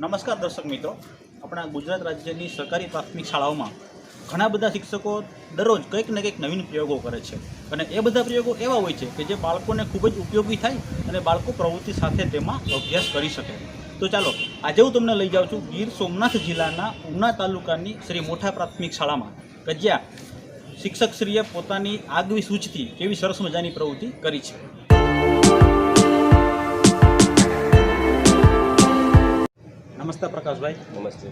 નમસ્કાર દર્શક મિત્રો. આપણા ગુજરાત રાજ્યની સરકારી પ્રાથમિક શાળાઓમાં ઘણા બધા શિક્ષકો દરરોજ કંઈક ને કંઈક નવીન પ્રયોગો કરે છે. અને એ બધા પ્રયોગો એવા હોય છે કે જે બાળકોને ખૂબ જ ઉપયોગી થાય અને બાળકો પ્રવૃત્તિ સાથે તેમાં અભ્યાસ કરી શકે. તો ચાલો, આજે હું તમને લઈ જાઉં છું ગીર સોમનાથ જિલ્લાના ઉના તાલુકાની શ્રી મોઠા પ્રાથમિક શાળામાં કે જ્યાં શિક્ષકશ્રીએ પોતાની આગવી સૂચથી કેવી સરસ મજાની પ્રવૃત્તિ કરી છે. નમસ્તે પ્રકાશભાઈ. નમસ્તે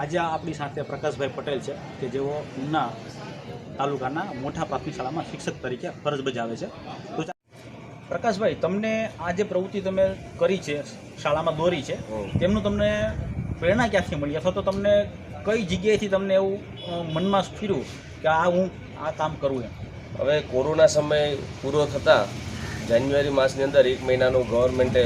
આજે આપણી સાથે પ્રકાશભાઈ પટેલ છે કે જેઓ ઉના તાલુકાના મોટા પ્રાથમિક શાળામાં શિક્ષક તરીકે ફરજ બજાવે છે. તો પ્રકાશભાઈ તમને આ જે પ્રવૃત્તિ તમે કરી છે શાળામાં દોરી છે તેમનું તમને પ્રેરણા ક્યાંથી મળી? અથવા તો તમને કઈ જગ્યાએથી તમને એવું મનમાં સ્થિર્યું કે આ હું આ કામ કરું એમ? હવે કોરોના સમય પૂરો થતાં જાન્યુઆરી માસની અંદર એક મહિનાનું ગવર્મેન્ટે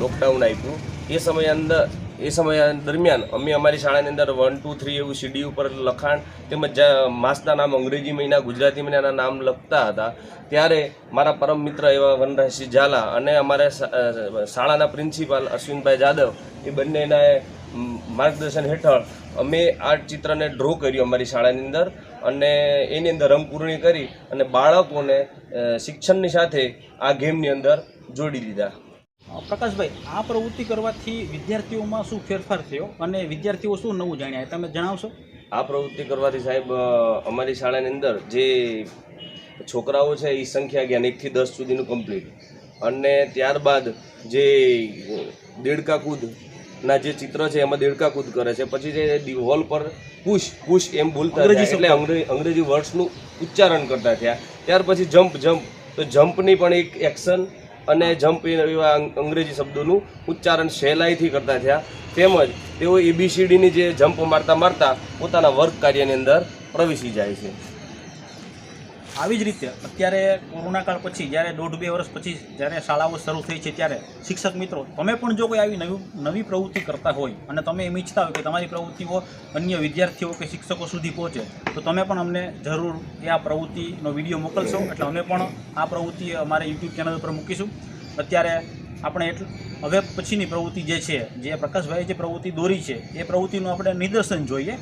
લોકડાઉન આપ્યું. એ સમય અંદર એ સમય દરમિયાન અમે અમારી શાળાની અંદર વન ટુ થ્રી એવું સીડી ઉપર લખાણ તેમજ માસના નામ અંગ્રેજી મહિના, ગુજરાતી મહિનાના નામ લખતા હતા. ત્યારે મારા પરમ મિત્ર એવા વનરાજસિંહ ઝાલા અને અમારા શાળાના પ્રિન્સિપાલ અશ્વિનભાઈ જાદવ, એ બંનેના માર્ગદર્શન હેઠળ અમે આ ચિત્રને ડ્રો કર્યું અમારી શાળાની અંદર અને એની અંદર રંગપૂર્ણી કરી અને બાળકોને શિક્ષણની સાથે આ ગેમની અંદર જોડી દીધા. પ્રકાશભાઈ આ પ્રવૃત્તિ કરવાથી વિદ્યાર્થીઓમાં શું ફેરફાર થયો અને વિદ્યાર્થીઓ શું નવું જાણ્યા તમે જણાવશો? આ પ્રવૃત્તિ કરવાથી સાહેબ અમારી શાળાની અંદર જે છોકરાઓ છે એ સંખ્યા જ્ઞાન એકથી દસ સુધીનું કમ્પ્લીટ અને ત્યારબાદ જે દેડકા કૂદના જે ચિત્ર છે એમાં દેડકા કૂદ કરે છે. પછી જે હોલ પર પુશ પુશ એમ ભૂલતા એટલે અંગ્રેજી અંગ્રેજી વર્ડ્સનું ઉચ્ચારણ કરતા થયા. ત્યાર પછી જમ્પ જમ્પ તો જમ્પની પણ એક એક્શન અને જમ્પ એવા અંગ્રેજી શબ્દોનું ઉચ્ચારણ સહેલાઈથી કરતા થયા. તેમજ તેઓ એબીસીડીની જે જમ્પ મારતા મારતા પોતાના વર્ક કાર્યની અંદર પ્રવેશી જાય છે. આવી જ રીતે અત્યારે કોરોના કાળ પછી, જ્યારે દોઢ બે વર્ષ પછી જ્યારે શાળાઓ શરૂ થઈ છે ત્યારે શિક્ષક મિત્રો, તમે પણ જો કોઈ આવી નવી નવી પ્રવૃત્તિ કરતા હોય અને તમે એમ ઈચ્છતા હોય કે તમારી પ્રવૃત્તિઓ અન્ય વિદ્યાર્થીઓ કે શિક્ષકો સુધી પહોંચે, તો તમે પણ અમને જરૂર એ આ પ્રવૃત્તિનો વીડિયો મોકલશો. એટલે અમે પણ આ પ્રવૃત્તિ અમારે યુટ્યુબ ચેનલ પર મૂકીશું. અત્યારે આપણે એટલું, હવે પછીની પ્રવૃત્તિ જે છે, જે પ્રકાશભાઈએ જે પ્રવૃત્તિ દોરી છે, એ પ્રવૃત્તિનું આપણે નિદર્શન જોઈએ.